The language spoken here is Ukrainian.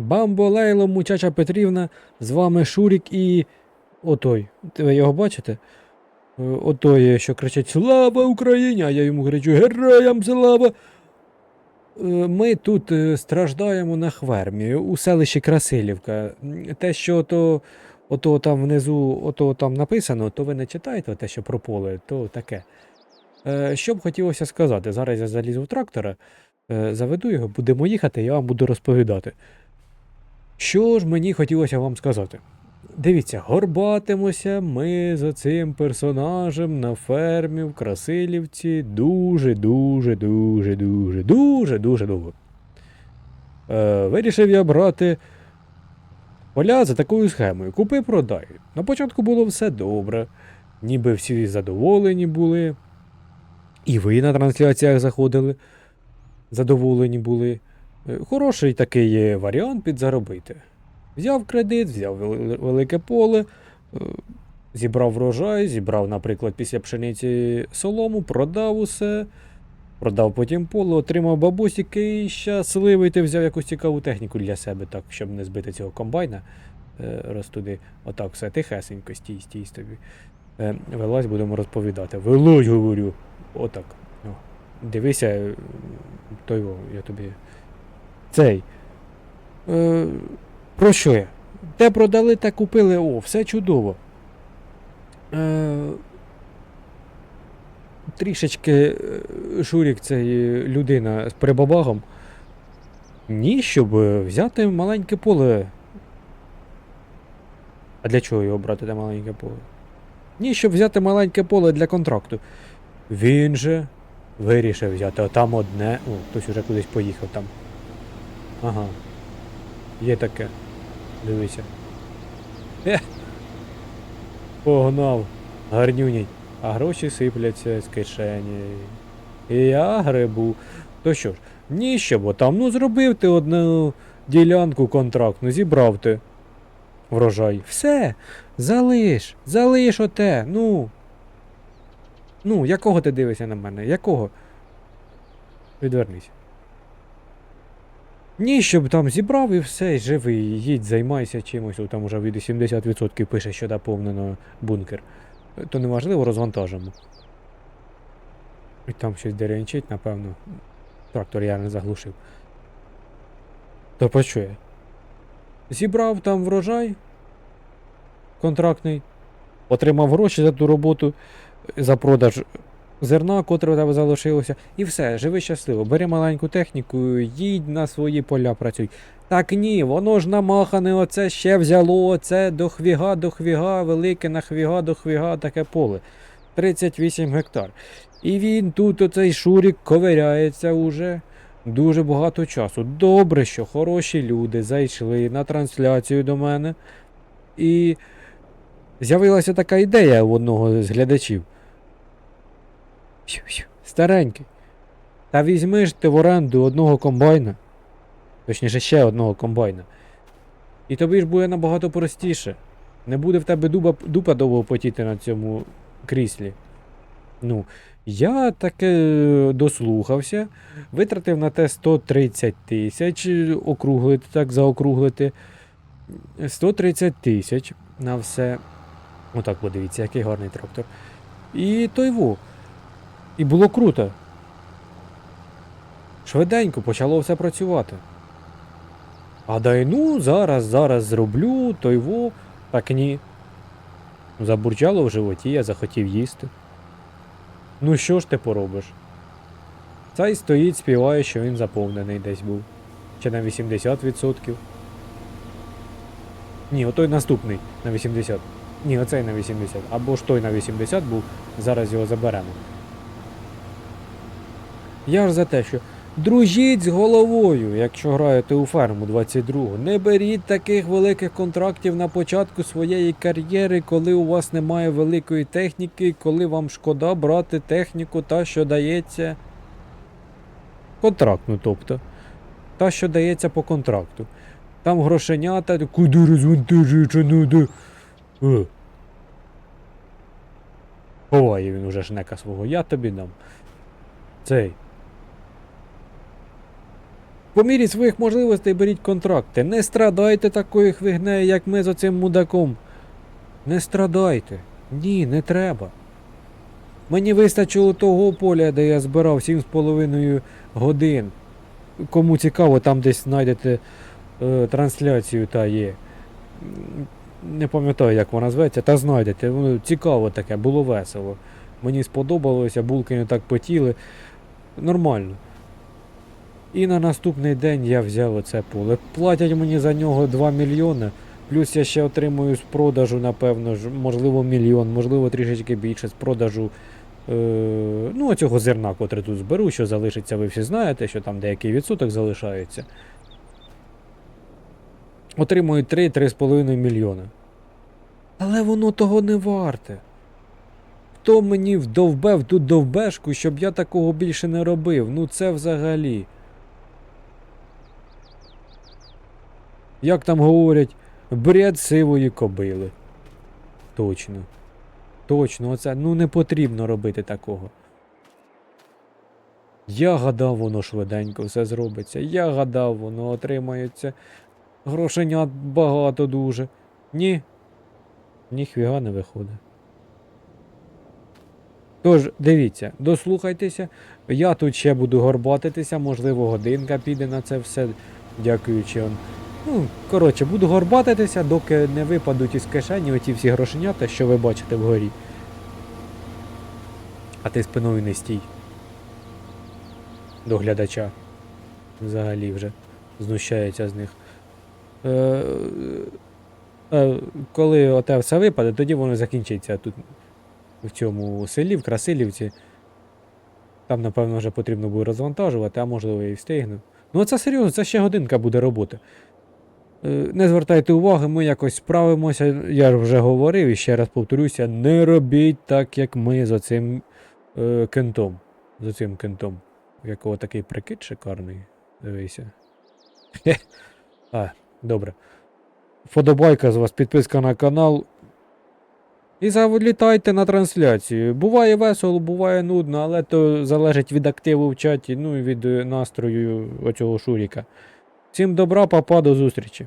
Бамбо Лейло, Мучача Петрівна, з вами Шурік і. Отой. Ви його бачите? Е, Отой, що кричить Слава Україні! А я йому кричу Героям слава! Е, Ми тут е, страждаємо на хвермі у селищі Красилівка. Те, що ото, ото там внизу, ото там написано, то ви не читаєте те, що про поле, то таке. Що б хотілося сказати? Зараз я залізу в трактора, заведу його, будемо їхати, я вам буду розповідати. Що ж мені хотілося вам сказати? Дивіться, горбатимося ми за цим персонажем на фермі в Красилівці дуже, дуже, дуже, дуже, дуже, дуже довго. Е, вирішив я брати поля за такою схемою. Купи продай. На початку було все добре, ніби всі задоволені були. І ви на трансляціях заходили, задоволені були. Е, Хороший такий варіант підзаробити. Взяв кредит, взяв велике поле, е, зібрав врожай, зібрав, наприклад, після пшениці солому, продав усе, продав потім поле, отримав бабусіки і щасливий ти взяв якусь цікаву техніку для себе, так, щоб не збити цього комбайна. Е, Раз туди, отак все тихесенько, стій, стій тобі. Вилазь, будемо розповідати. Вилазь, говорю. Отак. Дивися, е, той, я тобі. Цей. Е, про що я? Те продали, те купили, о, все чудово. Е, трішечки е, Шурік, цей е, людина з прибабагом. Ні, щоб е, взяти маленьке поле. А для чого його брати те маленьке поле? Ні, щоб взяти маленьке поле для контракту. Він же вирішив взяти там одне. О, хтось уже кудись поїхав там. Ага. Є таке. Дивися. Е. Погнав. Гарнюній. А гроші сипляться з кишені. І я грибу. То що ж, ніщо, бо там, ну зробив ти одну ділянку контрактну, зібрав ти врожай. Все. Залиш, залиш оте. Ну. Ну, якого ти дивишся на мене? Якого? Відвернись. Ні, щоб там зібрав і все, і живий, їдь, займайся чимось, там уже від 70% пише, що доповнено бункер. То неважливо, розвантажимо. І там щось деренчить, напевно. Трактор я не заглушив. То я? Зібрав там врожай контрактний, отримав гроші за ту роботу, за продаж зерна, котре у тебе залишилося, і все, живи щасливо. Бери маленьку техніку, їдь на свої поля працюй. Так ні, воно ж намахане, оце ще взяло, оце до хвіга, до хвіга, велике на хвіга, до хвіга, таке поле. 38 гектар. І він тут, оцей Шурік, ковиряється уже дуже багато часу. Добре, що хороші люди зайшли на трансляцію до мене. І з'явилася така ідея у одного з глядачів. Старенький. Та візьми ж ти в оренду одного комбайна. Точніше, ще одного комбайна. І тобі ж буде набагато простіше. Не буде в тебе дуба, дупа довго потіти на цьому кріслі. Ну, я таке е, дослухався, витратив на те 130 тисяч, округлити, так заокруглити. 130 тисяч на все. Отак подивіться, який гарний трактор. І той во. І було круто. Швиденько почало все працювати. А дай ну, зараз, зараз зроблю, той во. Так ні. Забурчало в животі, я захотів їсти. Ну що ж ти поробиш? Цей стоїть, співає, що він заповнений десь був. Чи на 80%. Ні, отой наступний на 80. Ні, оцей на 80. Або ж той на 80 був, зараз його заберемо. Я ж за те, що дружіть з головою, якщо граєте у ферму 22. Не беріть таких великих контрактів на початку своєї кар'єри, коли у вас немає великої техніки, коли вам шкода брати техніку, та, що дається. Контрактну, тобто. Та, що дається по контракту. Там грошенята, куди розвантажується, ну де. Е. Ховає він уже шнека свого, я тобі дам. Цей. По мірі своїх можливостей беріть контракти. Не страдайте такою хвигнею, як ми з оцим мудаком. Не страдайте. Ні, не треба. Мені вистачило того поля, де я збирав 7,5 годин. Кому цікаво, там десь знайдете е, трансляцію та є. Не пам'ятаю, як вона зветься, та знайдете. Воно цікаво таке, було весело. Мені сподобалося, булки не так потіли. Нормально. І на наступний день я взяв оце поле. Платять мені за нього 2 мільйони. Плюс я ще отримую з продажу, напевно, можливо, мільйон, можливо, трішечки більше з продажу. Е, ну, цього зерна, котре тут зберу, що залишиться, ви всі знаєте, що там деякий відсоток залишається. Отримую 3-3,5 мільйони. Але воно того не варте. Хто мені вдовбев ту довбешку, щоб я такого більше не робив? Ну це взагалі. Як там говорять, бред сивої кобили. Точно. Точно, оце ну не потрібно робити такого. Я гадав, воно швиденько все зробиться. Я гадав, воно отримається. Грошенят багато дуже. Ні. Ніхвіга не виходить. Тож, дивіться, дослухайтеся. Я тут ще буду горбатитися, можливо, годинка піде на це все, дякуючи он. Ну, коротше, буду горбатитися, доки не випадуть із кишені оті всі грошенята, що ви бачите вгорі. А ти спиною не стій. До глядача. Взагалі вже знущається з них. Е, е, коли оте все випаде, тоді воно закінчиться тут в цьому селі, в Красилівці. Там, напевно, вже потрібно буде розвантажувати, а можливо і встигну. Ну, це серйозно, це ще годинка буде роботи. Е, Не звертайте уваги, ми якось справимося. Я вже говорив і ще раз повторюся, не робіть так, як ми з оцим е, кентом. З оцим кентом. Якого такий прикид шикарний. Дивися. Хе. А, добре. Вподобайка з вас, підписка на канал. І завлітайте на трансляцію. Буває весело, буває нудно, але то залежить від активу в чаті, ну і від е, настрою оцього Шуріка. Всім добра, папа, до зустрічі.